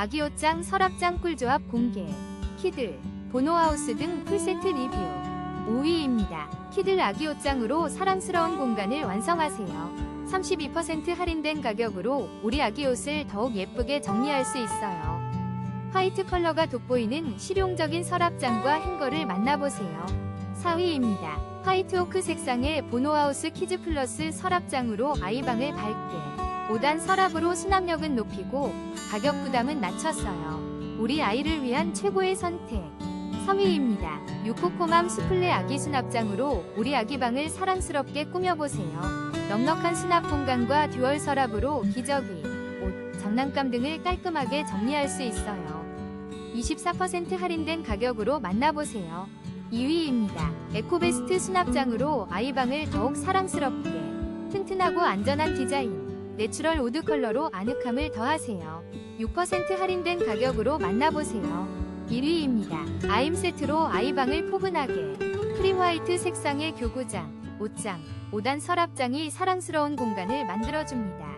아기 옷장, 서랍장 꿀조합 공개. 키들, 보노하우스 등 풀세트 리뷰. 5위입니다. 키들 아기 옷장으로 사랑스러운 공간을 완성하세요. 32% 할인된 가격으로 우리 아기 옷을 더욱 예쁘게 정리할 수 있어요. 화이트 컬러가 돋보이는 실용적인 서랍장과 행거를 만나보세요. 4위입니다. 화이트 오크 색상의 보노하우스 키즈 플러스 서랍장으로 아이방을 밝게 5단 서랍으로 수납력은 높이고 가격 부담은 낮췄어요. 우리 아이를 위한 최고의 선택. 3위입니다. 유코코맘 수플레 아기 수납장으로 우리 아기 방을 사랑스럽게 꾸며보세요. 넉넉한 수납 공간과 듀얼 서랍으로 기저귀, 옷, 장난감 등을 깔끔하게 정리할 수 있어요. 24% 할인된 가격으로 만나보세요. 2위입니다. 에코베스트 수납장으로 아이방을 더욱 사랑스럽게 튼튼하고 안전한 디자인 내추럴 우드 컬러로 아늑함을 더하세요. 6% 할인된 가격으로 만나보세요. 1위입니다. 아임 세트로 아이방을 포근하게 크림 화이트 색상의 교구장, 옷장, 5단 서랍장이 사랑스러운 공간을 만들어줍니다.